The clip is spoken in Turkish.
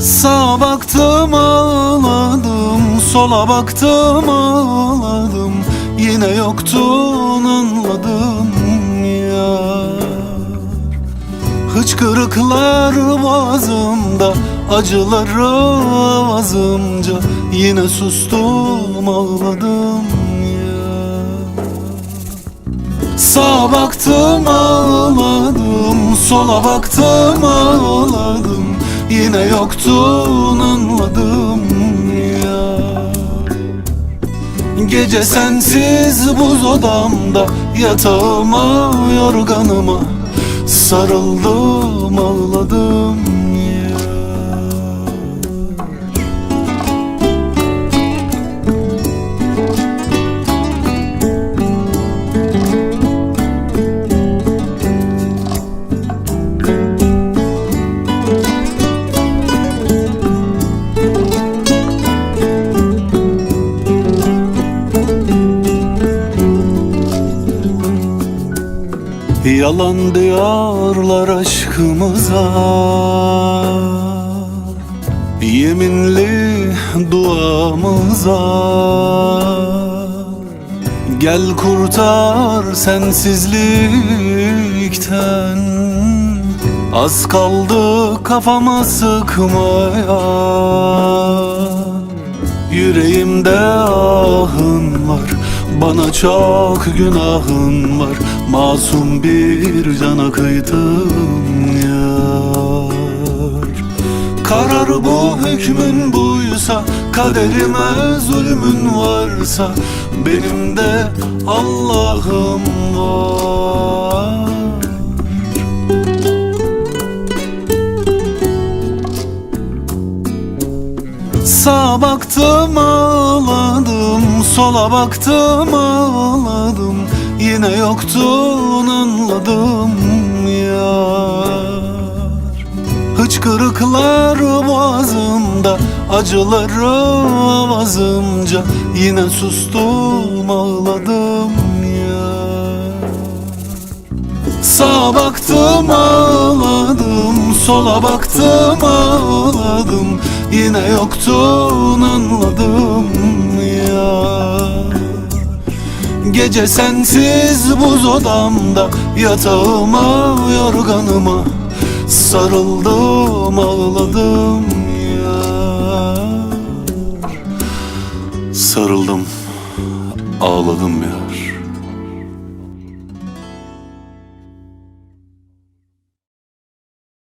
Sağa baktım ağladım. Sola baktım ağladım. Yine yoktun anladım ya. Hıçkırıklar boğazımda Acıları avazımca Yine sustum ağladım ya. Sağa baktım ağladım. Sola baktım ağladım Yine yoktun anladım ya. Gece sensiz buz odamda Yatağıma yorganıma. Sarıldım Yalan diyorlar aşkımıza. Yeminli duamıza. Gel kurtar sensizlikten. Az kaldı kafama sıkmaya. Yüreğimde ahın var Bana çok günahın var Masum bir cana kıydın yar. Karar bu hükmün buysa Kaderime zulmün varsa Benim de Allah'ım var. Sağa baktım ağladım Sola baktım ağladım Yine yoktun anladım yar. Hıçkırıklar boğazımda Acıları avazımca. Yine sustum ağladım yar. Sağa baktım ağladım. Sola baktım ağladım. Yine yoktun anladım ya Gece sensiz buz odamda Yatağıma yorganıma Sarıldım ağladım ya Sarıldım ağladım ya